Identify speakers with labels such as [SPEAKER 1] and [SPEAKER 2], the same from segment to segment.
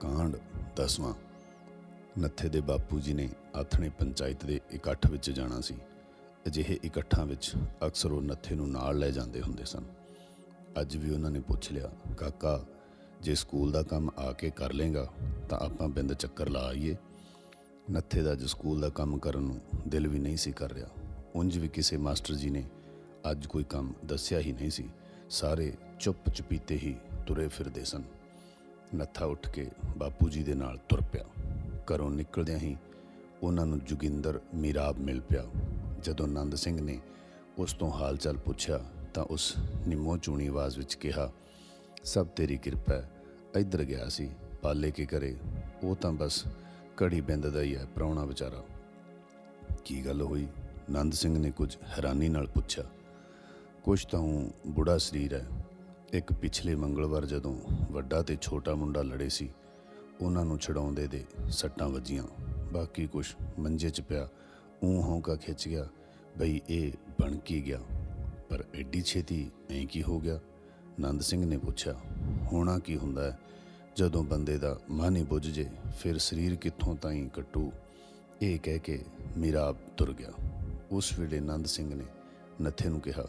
[SPEAKER 1] ਕਾਂਡ ਦਸਵਾਂ। ਨੱਥੇ ਦੇ ਬਾਪੂ ਜੀ ਨੇ ਆਥਣੇ ਪੰਚਾਇਤ ਦੇ ਇਕੱਠ ਵਿੱਚ ਜਾਣਾ ਸੀ। ਅਜਿਹੇ ਇਕੱਠਾਂ ਵਿੱਚ ਅਕਸਰ ਉਹ ਨੱਥੇ ਨੂੰ ਨਾਲ ਲੈ ਜਾਂਦੇ ਹੁੰਦੇ ਸਨ। ਅੱਜ ਵੀ ਉਹਨਾਂ ਨੇ ਪੁੱਛ ਲਿਆ, ਕਾਕਾ, ਜੇ ਸਕੂਲ ਦਾ ਕੰਮ ਆ ਕੇ ਕਰ ਲੇਗਾ ਤਾਂ ਆਪਾਂ ਬਿੰਦ ਚੱਕਰ ਲਾ ਆਈਏ। ਨੱਥੇ ਦਾ ਅੱਜ ਸਕੂਲ ਦਾ ਕੰਮ ਕਰਨ ਨੂੰ ਦਿਲ ਵੀ ਨਹੀਂ ਸੀ ਕਰ ਰਿਹਾ। ਉਂਝ ਵੀ ਕਿਸੇ ਮਾਸਟਰ ਜੀ ਨੇ ਅੱਜ ਕੋਈ ਕੰਮ ਦੱਸਿਆ ਹੀ ਨਹੀਂ ਸੀ। ਸਾਰੇ ਚੁੱਪ ਚੁਪੀਤੇ ਹੀ ਤੁਰੇ ਫਿਰਦੇ ਸਨ। ਨੱਥਾ ਉੱਠ ਕੇ ਬਾਪੂ ਜੀ ਦੇ ਨਾਲ ਤੁਰ ਪਿਆ। ਘਰੋਂ ਨਿਕਲਦਿਆਂ ਹੀ ਉਹਨਾਂ ਨੂੰ ਜੋਗਿੰਦਰ ਮੀਰਾਬ ਮਿਲ ਪਿਆ। ਜਦੋਂ ਨੰਦ ਸਿੰਘ ਨੇ ਉਸ ਤੋਂ ਹਾਲ ਚਾਲ ਪੁੱਛਿਆ ਤਾਂ ਉਸ ਨਿੰਮੋ ਚੂਣੀ ਆਵਾਜ਼ ਵਿੱਚ ਕਿਹਾ, ਸਭ ਤੇਰੀ ਕਿਰਪਾ ਇੱਧਰ ਗਿਆ ਸੀ, ਪਾਲੇ ਕੇ ਕਰੇ ਉਹ ਤਾਂ ਬਸ ਘੜੀ ਬਿੰਦ ਦਾ ਹੀ ਹੈ, ਪ੍ਰਾਹੁਣਾ ਵਿਚਾਰਾ। ਕੀ ਗੱਲ ਹੋਈ? ਨੰਦ ਸਿੰਘ ਨੇ ਕੁਝ ਹੈਰਾਨੀ ਨਾਲ ਪੁੱਛਿਆ, ਕੁਛ ਤਾਂ ਊਂ ਬੁੜਾ ਸਰੀਰ ਹੈ। ਇੱਕ ਪਿਛਲੇ ਮੰਗਲਵਾਰ ਜਦੋਂ ਵੱਡਾ ਤੇ ਛੋਟਾ ਮੁੰਡਾ ਲੜੇ ਸੀ, ਉਹਨਾਂ ਨੂੰ ਛਡਾਉਂਦੇ ਦੇ ਸੱਟਾਂ ਵੱਜੀਆਂ। ਬਾਕੀ ਕੁਛ ਮੰਜੇ 'ਚ ਪਿਆ, ਊਂ ਹੌਂਕਾ ਖਿੱਚ ਗਿਆ, ਬਈ ਇਹ ਬਣ ਕੀ ਗਿਆ? ਪਰ ਐਡੀ ਛੇਤੀ ਐਂ ਕੀ ਹੋ ਗਿਆ? ਨੰਦ ਸਿੰਘ ਨੇ ਪੁੱਛਿਆ, ਹੋਣਾ ਕੀ ਹੁੰਦਾ ਹੈ? ਜਦੋਂ ਬੰਦੇ ਦਾ ਮਨ ਹੀ ਬੁੱਝ ਜੇ, ਫਿਰ ਸਰੀਰ ਕਿੱਥੋਂ ਤਾਈਂ ਕੱਟੂ? ਇਹ ਕਹਿ ਕੇ ਮੀਰਾਬ ਤੁਰ ਗਿਆ। ਉਸ ਵੇਲੇ ਨੰਦ ਸਿੰਘ ਨੇ ਨੱਥੇ ਨੂੰ ਕਿਹਾ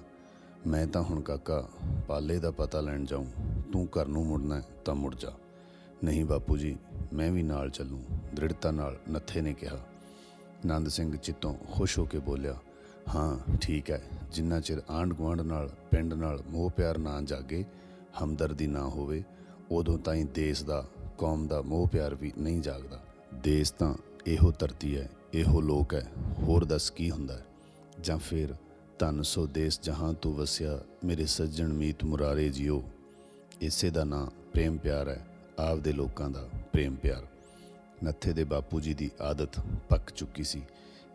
[SPEAKER 1] ਮੈਂ ਤਾਂ ਹੁਣ ਕਾਕਾ ਪਾਲੇ ਦਾ ਪਤਾ ਲੈਣ ਜਾਉਂ ਤੂੰ ਘਰ ਨੂੰ ਮੁੜਨਾ ਤਾਂ ਮੁੜ ਜਾ। ਨਹੀਂ ਬਾਪੂ ਜੀ, ਮੈਂ ਵੀ ਨਾਲ ਚੱਲੂ, ਦ੍ਰਿੜਤਾ ਨਾਲ ਨੱਥੇ ਨੇ ਕਿਹਾ। ਨੰਦ ਸਿੰਘ ਚਿੱਤੋਂ ਖੁਸ਼ ਹੋ ਕੇ ਬੋਲਿਆ, ਹਾਂ, ਠੀਕ ਹੈ, ਜਿੰਨਾ ਚਿਰ ਆਂਢ ਗੁਆਂਢ ਨਾਲ, ਪਿੰਡ ਨਾਲ ਮੋਹ ਪਿਆਰ ਨਾ ਜਾਗੇ, ਹਮਦਰਦੀ ਨਾ ਹੋਵੇ, ਉਦੋਂ ਤਾਈਂ ਦੇਸ਼ ਦਾ, ਕੌਮ ਦਾ ਮੋਹ ਪਿਆਰ ਵੀ ਨਹੀਂ ਜਾਗਦਾ। ਦੇਸ਼ ਤਾਂ ਇਹੋ ਧਰਤੀ ਹੈ, ਇਹੋ ਲੋਕ ਹੈ, ਹੋਰ ਦੱਸ ਕੀ ਹੁੰਦਾ ਜਾਂ ਫਿਰ ਧਨ ਸੋ ਦੇਸ ਜਹਾਂ ਤੂੰ ਵਸਿਆ, ਮੇਰੇ ਸੱਜਣ ਮੀਤ ਮੁਰਾਰੇ ਜਿਓ। ਇਸੇ ਦਾ ਨਾਂ ਪ੍ਰੇਮ ਪਿਆਰ ਹੈ ਆਪ ਦੇ ਲੋਕਾਂ ਦਾ ਪ੍ਰੇਮ ਪਿਆਰ। ਨੱਥੇ ਦੇ ਬਾਪੂ ਜੀ ਦੀ ਆਦਤ ਪੱਕ ਚੁੱਕੀ ਸੀ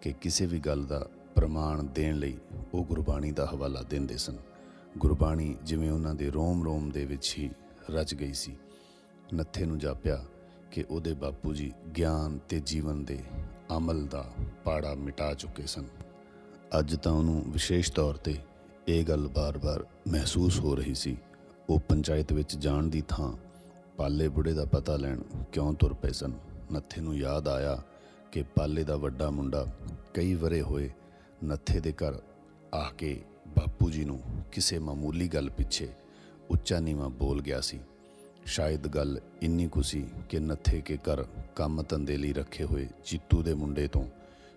[SPEAKER 1] ਕਿ ਕਿਸੇ ਵੀ ਗੱਲ ਦਾ ਪ੍ਰਮਾਣ ਦੇਣ ਲਈ ਉਹ ਗੁਰਬਾਣੀ ਦਾ ਹਵਾਲਾ ਦਿੰਦੇ ਸਨ। ਗੁਰਬਾਣੀ ਜਿਵੇਂ ਉਹਨਾਂ ਦੇ ਰੋਮ-ਰੋਮ ਦੇ ਵਿੱਚ ਹੀ ਰਚ ਗਈ ਸੀ। ਨੱਥੇ ਨੂੰ ਜਾਪਿਆ ਕਿ ਉਹਦੇ ਬਾਪੂ ਜੀ ਗਿਆਨ ਤੇ ਜੀਵਨ ਦੇ ਅਮਲ ਦਾ ਪਾੜਾ ਮਿਟਾ ਚੁੱਕੇ ਸਨ। ਅੱਜ ਤਾਂ ਉਹਨੂੰ ਵਿਸ਼ੇਸ਼ ਤੌਰ ਤੇ ਇਹ ਗੱਲ ਬਾਰ-ਬਾਰ ਮਹਿਸੂਸ ਹੋ ਰਹੀ ਸੀ। ਉਹ ਪੰਚਾਇਤ ਵਿੱਚ ਜਾਣ ਦੀ ਥਾਂ, ਪਾਲੇ ਬੁੜੇ ਦਾ ਪਤਾ ਲੈਣ ਕਿਉਂ ਤੁਰ ਪਏ ਸਨ। ਨੱਥੇ ਨੂੰ ਯਾਦ ਆਇਆ ਕਿ ਪਾਲੇ ਦਾ ਵੱਡਾ ਮੁੰਡਾ ਕਈ ਵਰੇ ਹੋਏ ਨੱਥੇ ਦੇ ਘਰ ਆ ਕੇ ਬਾਪੂ ਜੀ ਨੂੰ ਕਿਸੇ ਮਾਮੂਲੀ ਗੱਲ ਪਿੱਛੇ ਉੱਚਾ ਨੀਵਾਂ ਬੋਲ ਗਿਆ ਸੀ। ਸ਼ਾਇਦ ਗੱਲ ਇੰਨੀ ਕੁ ਸੀ ਕਿ ਨੱਥੇ ਕੇ ਘਰ ਕੰਮ ਧੰਦੇ ਲਈ ਰੱਖੇ ਹੋਏ ਜੀਤੂ ਦੇ ਮੁੰਡੇ ਤੋਂ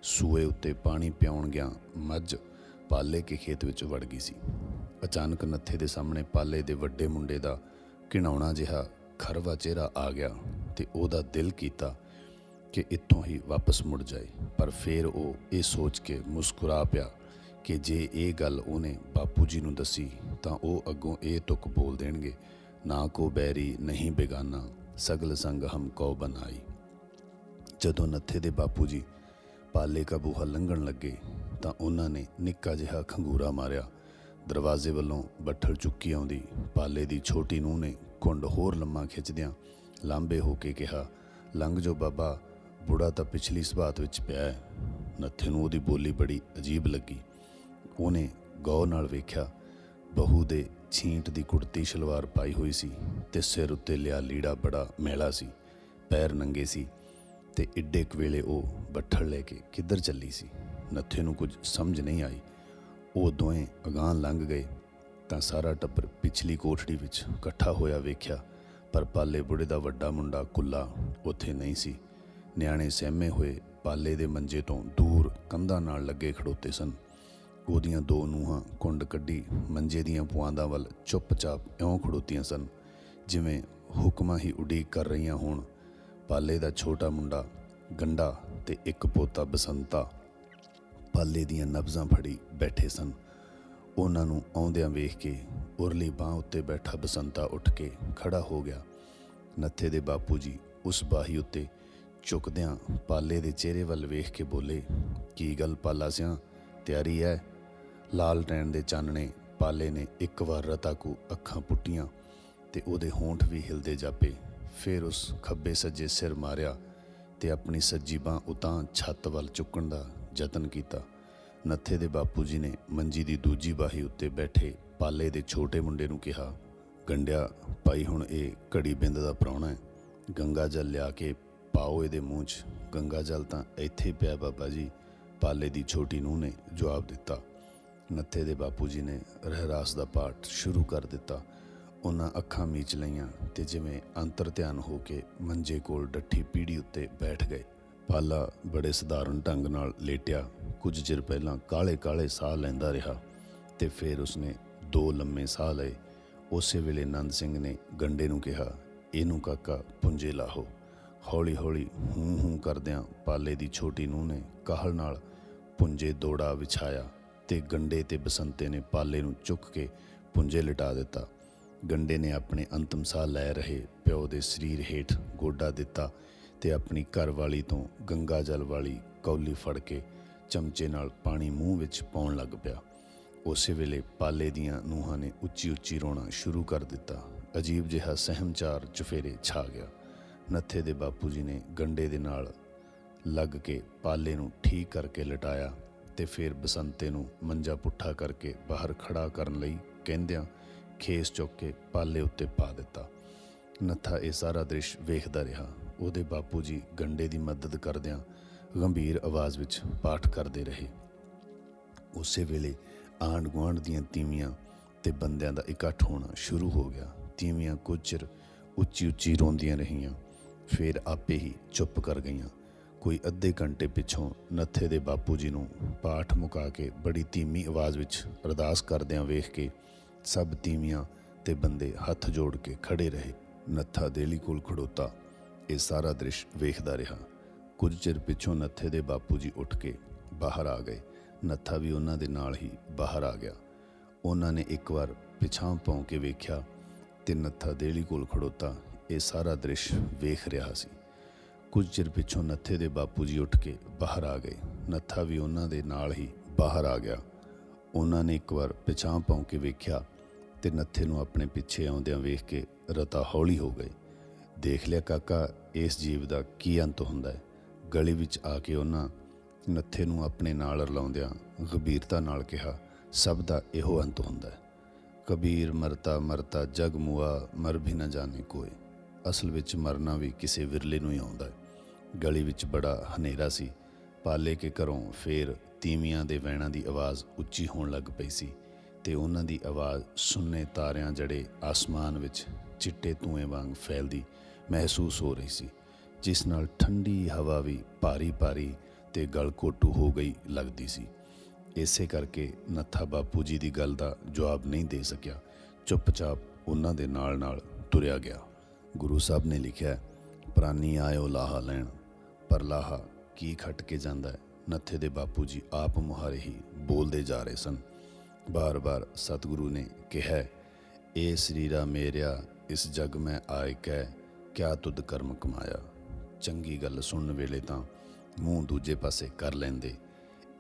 [SPEAKER 1] ਸੂਏ ਉੱਤੇ ਪਾਣੀ ਪਿਆਉਣ ਗਿਆ, ਮੱਝ ਪਾਲੇ ਕੇ ਖੇਤ ਵਿੱਚ ਵੜ ਗਈ ਸੀ। ਅਚਾਨਕ ਨੱਥੇ ਦੇ ਸਾਹਮਣੇ ਪਾਲੇ ਦੇ ਵੱਡੇ ਮੁੰਡੇ ਦਾ ਘਿਣਾਉਣਾ ਜਿਹਾ ਖਰਵਾ ਚਿਹਰਾ ਆ ਗਿਆ ਤੇ ਉਹਦਾ ਦਿਲ ਕੀਤਾ ਕਿ ਇੱਥੋਂ ਹੀ ਵਾਪਸ ਮੁੜ ਜਾਏ। ਪਰ ਫਿਰ ਉਹ ਇਹ ਸੋਚ ਕੇ ਮੁਸਕਰਾ ਪਿਆ ਕਿ ਜੇ ਇਹ ਗੱਲ ਉਹਨੇ ਬਾਪੂ ਜੀ ਨੂੰ ਦੱਸੀ, ਤਾਂ ਉਹ ਅੱਗੋਂ ਇਹ ਤੁਕ ਬੋਲ ਦੇਣਗੇ, ਨਾ ਕੋ ਬੈਰੀ, ਨਹੀਂ ਬੇਗਾਨਾ, ਸਗਲ ਸੰਗ ਹਮ ਕੋ ਬਨਾਈ। ਜਦੋਂ ਨੱਥੇ ਦੇ ਬਾਪੂ ਜੀ ਪਾਲੇ ਕਾ ਬੂਹਾ ਲੰਘਣ ਲੱਗੇ ਤਾਂ ਉਹਨਾਂ ਨੇ ਨਿੱਕਾ ਜਿਹਾ ਖੰਗੂਰਾ ਮਾਰਿਆ। ਦਰਵਾਜ਼ੇ ਵੱਲੋਂ ਬੱਠਲ ਚੁੱਕੀ ਆਉਂਦੀ ਪਾਲੇ ਦੀ ਛੋਟੀ ਨੂੰਹ ਨੇ ਕੁੰਡ ਹੋਰ ਲੰਮਾ ਖਿੱਚਦਿਆਂ ਲਾਂਬੇ ਹੋ ਕੇ ਕਿਹਾ, ਲੰਘ ਜੋ ਬਾਬਾ, ਬੁੜਾ ਤਾਂ ਪਿਛਲੀ ਸਬਾਤ ਵਿੱਚ ਪਿਆ ਹੈ। ਨੱਥੇ ਨੂੰ ਉਹਦੀ ਬੋਲੀ ਬੜੀ ਅਜੀਬ ਲੱਗੀ। ਉਹਨੇ ਗੌਰ ਨਾਲ ਵੇਖਿਆ, ਬਹੂ ਦੇ ਛੀਂਟ ਦੀ ਕੁੜਤੀ ਸ਼ਲਵਾਰ ਪਾਈ ਹੋਈ ਸੀ ਤੇ ਸਿਰ ਉੱਤੇ ਲਿਆ ਲੀੜਾ ਬੜਾ ਮੈਲਾ ਸੀ, ਪੈਰ ਨੰਗੇ ਸੀ ਤੇ ਇੱਡੇ ਕੁ ਵੇਲੇ ਉਹ ਬੱਠਲ ਲੈ ਕੇ ਕਿੱਧਰ ਚੱਲੀ ਸੀ? ਨੱਥੇ ਨੂੰ ਕੁਝ ਸਮਝ ਨਹੀਂ ਆਈ। ਉਹ ਦੋਵੇਂ ਅਗਾਂਹ ਲੰਘ ਗਏ ਤਾਂ ਸਾਰਾ ਟੱਬਰ ਪਿਛਲੀ ਕੋਠੜੀ ਵਿੱਚ ਇਕੱਠਾ ਹੋਇਆ ਵੇਖਿਆ। ਪਰ ਪਾਲੇ ਬੁੜੇ ਦਾ ਵੱਡਾ ਮੁੰਡਾ ਕੁੱਲਾ ਉੱਥੇ ਨਹੀਂ ਸੀ। ਨਿਆਣੇ ਸਹਿਮੇ ਹੋਏ ਪਾਲੇ ਦੇ ਮੰਜੇ ਤੋਂ ਦੂਰ ਕੰਧਾਂ ਨਾਲ ਲੱਗੇ ਖੜੋਤੇ ਸਨ। ਉਹਦੀਆਂ ਦੋ ਨੂਹਾਂ ਕੁੰਡ ਕੱਢੀ ਮੰਜੇ ਦੀਆਂ ਪੁਆਂਦਾਂ ਵੱਲ ਚੁੱਪਚਾਪ ਇਉਂ ਖੜੋਤੀਆਂ ਸਨ, ਜਿਵੇਂ ਹੁਕਮਾਂ ਹੀ ਉਡੀਕ ਕਰ ਰਹੀਆਂ ਹੋਣ। ਪਾਲੇ ਦਾ ਛੋਟਾ ਮੁੰਡਾ, ਗੰਡਾ ਤੇ ਇੱਕ ਪੋਤਾ ਬਸੰਤਾ ਪਾਲੇ ਦੀਆਂ ਨਬਜ਼ਾਂ ਫੜੀ ਬੈਠੇ ਸਨ। ਉਹਨਾਂ ਨੂੰ ਆਉਂਦਿਆਂ ਵੇਖ ਕੇ ਉਰਲੀ ਬਾਹ ਉੱਤੇ ਬੈਠਾ ਬਸੰਤਾ ਉੱਠ ਕੇ ਖੜਾ ਹੋ ਗਿਆ। ਨੱਥੇ ਦੇ ਬਾਪੂ ਜੀ ਉਸ ਬਾਹੀ ਉੱਤੇ ਝੁਕਦਿਆਂ ਪਾਲੇ ਦੇ ਚਿਹਰੇ ਵੱਲ ਵੇਖ ਕੇ ਬੋਲੇ, ਕੀ ਗੱਲ ਪਾਲਾ ਸਿਆ, ਤਿਆਰੀ ਹੈ ਲਾਲ ਟੈਣ ਦੇ ਚਾਨਣੇ ਪਾਲੇ ਨੇ ਇੱਕ ਵਾਰ ਰਤਾ ਕੋ ਅੱਖਾਂ ਪੁੱਟੀਆਂ ਤੇ ਉਹਦੇ ਹੋਂਠ ਵੀ ਹਿਲਦੇ ਜਾਪੇ। ਫਿਰ ਉਸ ਖੱਬੇ ਸੱਜੇ ਸਿਰ ਮਾਰਿਆ ਤੇ ਆਪਣੀ ਸੱਜੀ ਬਾਹ ਉਤਾਂ ਛੱਤ ਵੱਲ ਚੁੱਕਣ ਦਾ ਯਤਨ ਕੀਤਾ। ਨੱਥੇ ਦੇ ਬਾਪੂ ਜੀ ਨੇ ਮੰਜੀ ਦੀ ਦੂਜੀ ਬਾਹੀ ਉੱਤੇ ਬੈਠੇ ਪਾਲੇ ਦੇ ਛੋਟੇ ਮੁੰਡੇ ਨੂੰ ਕਿਹਾ, ਗੰਡਿਆ, ਭਾਈ ਹੁਣ ਇਹ ਘੜੀ ਬਿੰਦ ਦਾ ਪ੍ਰਾਹੁਣਾ ਹੈ। ਗੰਗਾ ਜਲ ਲਿਆ ਕੇ ਪਾਓ ਇਹਦੇ ਮੂੰਹ 'ਚ। ਗੰਗਾ ਜਲ ਤਾਂ ਇੱਥੇ ਪਿਆ ਬਾਬਾ ਜੀ। ਪਾਲੇ ਦੀ ਛੋਟੀ ਨੂੰਹ ਨੇ ਜਵਾਬ ਦਿੱਤਾ। ਨੱਥੇ ਦੇ ਬਾਪੂ ਜੀ ਨੇ ਰਹਿਰਾਸ ਦਾ ਪਾਠ ਸ਼ੁਰੂ ਕਰ ਦਿੱਤਾ। ਉਹਨਾਂ ਅੱਖਾਂ ਮੀਚ ਲਈਆਂ ਤੇ ਜਿਵੇਂ ਅੰਤਰ ਧਿਆਨ ਹੋ ਕੇ ਮੰਜੇ ਕੋਲ ਡੱਠੀ ਪੀੜੀ ਉੱਤੇ ਬੈਠ ਗਏ। ਪਾਲਾ ਬੜੇ ਸਧਾਰਨ ਢੰਗ ਨਾਲ ਲੇਟਿਆ, ਕੁਝ ਚਿਰ ਪਹਿਲਾਂ ਕਾਲੇ ਕਾਲੇ ਸਾਹ ਲੈਂਦਾ ਰਿਹਾ ਤੇ ਫਿਰ ਉਸਨੇ ਦੋ ਲੰਮੇ ਸਾਹ ਲਏ। ਉਸੇ ਵੇਲੇ ਨੰਦ ਸਿੰਘ ਨੇ ਗੰਡੇ ਨੂੰ ਕਿਹਾ, ਇਹਨੂੰ ਕਾਕਾ ਪੁੰਜੇ ਲਾਹੋ। ਹੌਲੀ ਹੌਲੀ ਹੂੰ ਹੂੰ ਕਰਦਿਆਂ ਪਾਲੇ ਦੀ ਛੋਟੀ ਨੂੰਹ ਨੇ ਕਾਹਲ ਨਾਲ ਪੁੰਜੇ ਦੋੜਾ ਵਿਛਾਇਆ ਤੇ ਗੰਡੇ ਤੇ ਬਸੰਤੇ ਨੇ ਪਾਲੇ ਨੂੰ ਚੁੱਕ ਕੇ ਪੁੰਜੇ ਲਿਟਾ ਦਿੱਤਾ। ਗੰਡੇ ਨੇ ਆਪਣੇ ਅੰਤਮ ਸਾਹ ਲੈ ਰਹੇ ਪਿਓ ਦੇ ਸਰੀਰ ਹੇਠ ਗੋਡਾ ਦਿੱਤਾ ਤੇ ਆਪਣੀ ਘਰ ਵਾਲੀ ਤੋਂ ਗੰਗਾ ਜਲ ਵਾਲੀ ਕੌਲੀ ਫੜ ਕੇ ਚਮਚੇ ਨਾਲ ਪਾਣੀ ਮੂੰਹ ਵਿੱਚ ਪਾਉਣ ਲੱਗ ਪਿਆ। ਉਸੇ ਵੇਲੇ ਪਾਲੇ ਦੀਆਂ ਨੂੰਹਾਂ ਨੇ ਉੱਚੀ ਉੱਚੀ ਰੋਣਾ ਸ਼ੁਰੂ ਕਰ ਦਿੱਤਾ। ਅਜੀਬ ਜਿਹਾ ਸਹਿਮਚਾਰ ਚੁਫੇਰੇ ਛਾ ਗਿਆ। ਨੱਥੇ ਦੇ ਬਾਪੂ ਜੀ ਨੇ ਗੰਡੇ ਦੇ ਨਾਲ ਲੱਗ ਕੇ ਪਾਲੇ ਨੂੰ ਠੀਕ ਕਰਕੇ ਲਟਾਇਆ ਤੇ ਫਿਰ ਬਸੰਤੇ ਨੂੰ ਮੰਜਾ ਪੁੱਠਾ ਕਰਕੇ ਬਾਹਰ ਖੜਾ ਕਰਨ ਲਈ ਕਹਿੰਦਿਆਂ ਖੇਸ ਚੁੱਕ ਕੇ ਪਾਲੇ ਉੱਤੇ ਪਾ ਦਿੱਤਾ। ਨੱਥਾ ਇਹ ਸਾਰਾ ਦ੍ਰਿਸ਼ ਵੇਖਦਾ ਰਿਹਾ। ਉਹਦੇ ਬਾਪੂ ਜੀ ਗੰਡੇ ਦੀ ਮਦਦ ਕਰਦਿਆਂ ਗੰਭੀਰ ਆਵਾਜ਼ ਵਿੱਚ ਪਾਠ ਕਰਦੇ ਰਹੇ। ਉਸੇ ਵੇਲੇ ਆਂਢ ਗੁਆਂਢ ਦੀਆਂ ਤੀਵੀਆਂ ਤੇ ਬੰਦਿਆਂ ਦਾ ਇਕੱਠ ਹੋਣਾ ਸ਼ੁਰੂ ਹੋ ਗਿਆ। ਤੀਵੀਆਂ ਕੁਝ ਚਿਰ ਉੱਚੀ ਉੱਚੀ ਰੋਂਦੀਆਂ ਰਹੀਆਂ, ਫਿਰ ਆਪੇ ਹੀ ਚੁੱਪ ਕਰ ਗਈਆਂ। ਕੋਈ ਅੱਧੇ ਘੰਟੇ ਪਿੱਛੋਂ ਨੱਥੇ ਦੇ ਬਾਪੂ ਜੀ ਨੂੰ ਪਾਠ ਮੁਕਾ ਕੇ ਬੜੀ ਧੀਮੀ ਆਵਾਜ਼ ਵਿੱਚ ਅਰਦਾਸ ਕਰਦਿਆਂ ਵੇਖ ਕੇ ਸਭ ਤੀਵੀਆਂ ਤੇ ਬੰਦੇ ਹੱਥ ਜੋੜ ਕੇ ਖੜੇ ਰਹੇ। ਨੱਥਾ ਦੇਲੀ ਕੋਲ ਖੜੋਤਾ। ਇਹ ਸਾਰਾ ਦ੍ਰਿਸ਼ ਵੇਖਦਾ ਰਿਹਾ। ਕੁਝ ਚਿਰ ਪਿੱਛੋਂ ਨੱਥੇ ਦੇ ਬਾਪੂ ਜੀ ਉੱਠ ਕੇ ਬਾਹਰ ਆ ਗਏ। ਨੱਥਾ ਵੀ ਉਹਨਾਂ ਦੇ ਨਾਲ ਹੀ ਬਾਹਰ ਆ ਗਿਆ। ਉਹਨਾਂ ਨੇ ਇੱਕ ਵਾਰ ਪਿਛਾਂ ਭੌਂ ਕੇ ਵੇਖਿਆ ਤੇ ਨੱਥਾ ਦੇਲੀ ਕੋਲ ਖੜੋਤਾ। ਇਹ ਸਾਰਾ ਦ੍ਰਿਸ਼ ਵੇਖ ਰਿਹਾ ਸੀ। ਕੁਝ ਚਿਰ ਪਿੱਛੋਂ ਨੱਥੇ ਦੇ ਬਾਪੂ ਜੀ ਉੱਠ ਕੇ ਬਾਹਰ ਆ ਗਏ। ਨੱਥਾ ਵੀ ਉਹਨਾਂ ਦੇ ਨਾਲ ਹੀ ਬਾਹਰ ਆ ਗਿਆ। ਉਹਨਾਂ ਨੇ ਇੱਕ ਵਾਰ ਪਿਛਾਂ ਭੌਂ ਕੇ ਵੇਖਿਆ ਤੇ ਨੱਥੇ ਨੂੰ ਆਪਣੇ ਪਿੱਛੇ ਆਉਂਦਿਆਂ ਵੇਖ ਕੇ ਰਤਾ ਹੌਲੀ ਹੋ ਗਈ। ਦੇਖ ਲਿਆ, ਕਾਕਾ, ਇਸ ਜੀਵ ਦਾ ਕੀ ਅੰਤ ਹੁੰਦਾ ਹੈ? ਗਲੀ ਵਿੱਚ ਆ ਕੇ ਉਹਨਾਂ ਨੱਥੇ ਨੂੰ ਆਪਣੇ ਨਾਲ ਰਲਾਉਂਦਿਆਂ ਗੰਭੀਰਤਾ ਨਾਲ ਕਿਹਾ, ਸਭ ਦਾ ਇਹੋ ਅੰਤ ਹੁੰਦਾ ਹੈ। ਕਬੀਰ, ਮਰਤਾ ਮਰਤਾ, ਜਗ ਮੁਆ, ਮਰ ਵੀ ਨਾ ਜਾਣੇ ਕੋਈ। ਅਸਲ ਵਿੱਚ ਮਰਨਾ ਵੀ ਕਿਸੇ ਵਿਰਲੇ ਨੂੰ ਹੀ ਆਉਂਦਾ ਹੈ। ਗਲੀ ਵਿੱਚ ਬੜਾ ਹਨੇਰਾ ਸੀ। ਪਾਲੇ ਕੇ ਘਰੋਂ ਫੇਰ ਤੀਵੀਆਂ ਦੇ ਵੈਣਾਂ ਦੀ ਆਵਾਜ਼ ਉੱਚੀ ਹੋਣ ਲੱਗ ਪਈ ਸੀ ਤੇ ਉਹਨਾਂ ਦੀ ਆਵਾਜ਼ ਸੁੰਨੇ ਤਾਰਿਆਂ ਜੜੇ ਆਸਮਾਨ ਵਿੱਚ ਚਿੱਟੇ ਧੂਏ ਵਾਂਗ ਫੈਲਦੀ ਮਹਿਸੂਸ ਹੋ ਰਹੀ ਸੀ, ਜਿਸ ਨਾਲ ਠੰਡੀ ਹਵਾ ਵੀ ਭਾਰੀ ਭਾਰੀ ਤੇ ਗਲਕੋਟੂ ਹੋ ਗਈ ਲੱਗਦੀ ਸੀ। ਇਸੇ ਕਰਕੇ ਨੱਥਾ ਬਾਪੂ ਜੀ ਦੀ ਗੱਲ ਦਾ ਜਵਾਬ ਨਹੀਂ ਦੇ ਸਕਿਆ। ਚੁੱਪਚਾਪ ਉਹਨਾਂ ਦੇ ਨਾਲ ਨਾਲ ਤੁਰਿਆ ਗਿਆ। ਗੁਰੂ ਸਾਹਿਬ ਨੇ ਲਿਖਿਆ, ਪ੍ਰਾਨੀ ਆਇਓ ਲਾਹਾ ਲੈਣ, ਪਰ ਲਾਹਾ ਕੀ ਖੱਟ ਕੇ ਜਾਂਦਾ ਹੈ? ਨੱਥੇ ਦੇ ਬਾਪੂ ਜੀ ਆਪ ਮੁਹਾਰੇ ਹੀ ਬੋਲਦੇ ਜਾ ਰਹੇ ਸਨ। ਬਾਰ-ਬਾਰ ਸਤਿਗੁਰੂ ਨੇ ਕਿਹਾ, ਏ ਸਰੀਰਾ ਮੇਰਿਆ, ਇਸ ਜਗ ਮੈਂ ਆਇ ਕੈ ਕਿਆ ਤੁਧ ਕਰਮ ਕਮਾਇਆ? ਚੰਗੀ ਗੱਲ ਸੁਣਨ ਵੇਲੇ ਤਾਂ ਮੂੰਹ ਦੂਜੇ ਪਾਸੇ ਕਰ ਲੈਂਦੇ।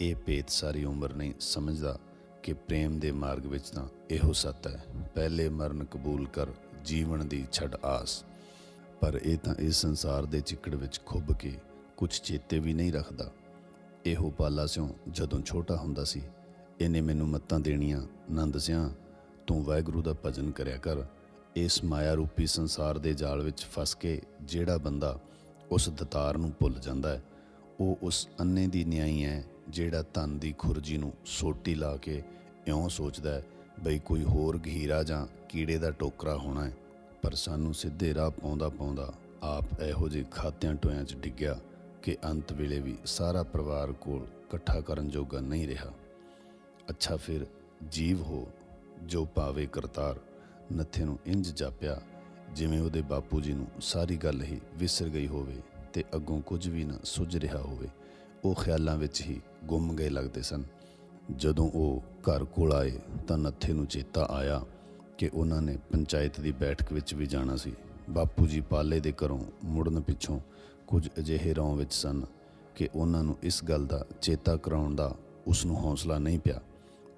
[SPEAKER 1] ਇਹ ਭੇਤ ਸਾਰੀ ਉਮਰ ਨਹੀਂ ਸਮਝਦਾ ਕਿ ਪ੍ਰੇਮ ਦੇ ਮਾਰਗ ਵਿੱਚ ਤਾਂ ਇਹੋ ਸੱਤ ਹੈ। ਪਹਿਲੇ ਮਰਨ ਕਬੂਲ ਕਰ ਜੀਵਨ ਦੀ ਛੱਡ ਆਸ। ਪਰ ਇਹ ਤਾਂ ਇਸ ਸੰਸਾਰ ਦੇ ਚਿੱਕੜ ਵਿੱਚ ਖੁੱਭ ਕੇ ਕੁਝ ਚੇਤੇ ਵੀ ਨਹੀਂ ਰੱਖਦਾ। ਇਹੋ ਪਾਲਾ ਸਿਓ ਜਦੋਂ ਛੋਟਾ ਹੁੰਦਾ ਸੀ। ਇਹਨੇ ਮੈਨੂੰ ਮੱਤਾਂ ਦੇਣੀਆਂ, ਨੰਦ ਸਿਆ, ਤੂੰ ਵਾਹਿਗੁਰੂ ਦਾ ਭਜਨ ਕਰਿਆ ਕਰ। ਇਸ ਮਾਇਆ ਰੂਪੀ ਸੰਸਾਰ ਦੇ ਜਾਲ ਵਿੱਚ ਫਸ ਕੇ ਜਿਹੜਾ ਬੰਦਾ ਉਸ ਦਤਾਰ ਨੂੰ ਭੁੱਲ ਜਾਂਦਾ ਹੈ, ਉਹ ਉਸ ਅੰਨੇ ਦੀ ਨਿਆਈ ਹੈ ਜਿਹੜਾ ਧਨ ਦੀ ਖੁਰਜੀ ਨੂੰ ਸੋਟੀ ਲਾ ਕੇ ਇਉਂ ਸੋਚਦਾ ਹੈ, ਬਈ ਕੋਈ ਹੋਰ ਗਹੀਰਾ ਜਾਂ ਕੀੜੇ ਦਾ ਟੋਕਰਾ ਹੋਣਾ ਹੈ। ਪਰ ਸਾਨੂੰ ਸਿੱਧੇ ਰਾਹ ਪਾਉਂਦਾ ਪਾਉਂਦਾ ਆਪ ਇਹੋ ਜਿਹੇ ਖਾਤਿਆਂ ਟੋਇਆਂ 'ਚ ਡਿੱਗਿਆ। ਕਿ ਅੰਤ ਵੇਲੇ ਵੀ ਸਾਰਾ ਪਰਿਵਾਰ ਕੋਲ ਇਕੱਠਾ ਕਰਨ ਜੋਗਾ ਨਹੀਂ ਰਿਹਾ। ਅੱਛਾ ਫਿਰ ਜੀਵ ਹੋ, ਜੋ ਪਾਵੇ ਕਰਤਾਰ ਨੱਥੇ ਨੂੰ ਇੰਜ ਜਾਪਿਆ, ਜਿਵੇਂ ਉਹਦੇ ਬਾਪੂ ਜੀ ਨੂੰ ਸਾਰੀ ਗੱਲ ਹੀ ਵਿਸਰ ਗਈ ਹੋਵੇ ਤੇ ਅੱਗੋਂ ਕੁਝ ਵੀ ਨਾ ਸੁੱਝ ਰਿਹਾ ਹੋਵੇ, ਉਹ ਖਿਆਲਾਂ ਵਿੱਚ ਹੀ ਗੁੰਮ ਗਏ ਲੱਗਦੇ ਸਨ। ਜਦੋਂ ਉਹ ਘਰ ਕੋਲ ਆਏ ਤਾਂ ਨੱਥੇ ਨੂੰ ਚੇਤਾ ਆਇਆ ਕਿ ਉਹਨਾਂ ਨੇ ਪੰਚਾਇਤ ਦੀ ਬੈਠਕ ਵਿੱਚ ਵੀ ਜਾਣਾ ਸੀ। ਬਾਪੂ ਜੀ ਪਾਲੇ ਦੇ ਘਰੋਂ ਮੁੜਨ ਪਿੱਛੋਂ ਕੁਝ ਅਜਿਹੇ ਰੌਂ ਵਿੱਚ ਸਨ ਕਿ ਉਹਨਾਂ ਨੂੰ ਇਸ ਗੱਲ ਦਾ ਚੇਤਾ ਕਰਾਉਣ ਦਾ ਉਸ ਨੂੰ ਹੌਸਲਾ ਨਹੀਂ ਪਿਆ।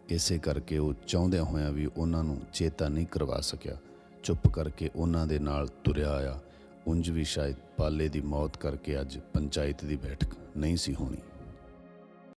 [SPEAKER 1] ਇਸੇ ਕਰਕੇ ਉਹ ਚਾਹੁੰਦਿਆਂ ਹੋਇਆਂ ਵੀ ਉਹਨਾਂ ਨੂੰ ਚੇਤਾ ਨਹੀਂ ਕਰਵਾ ਸਕਿਆ। ਚੁੱਪ ਕਰਕੇ ਉਹਨਾਂ ਦੇ ਨਾਲ ਤੁਰਿਆ ਆਇਆ। ਉਂਝ ਵੀ ਸ਼ਾਇਦ ਪਾਲੇ ਦੀ ਮੌਤ ਕਰਕੇ ਅੱਜ ਪੰਚਾਇਤ ਦੀ ਬੈਠਕ ਨਹੀਂ ਸੀ ਹੋਣੀ।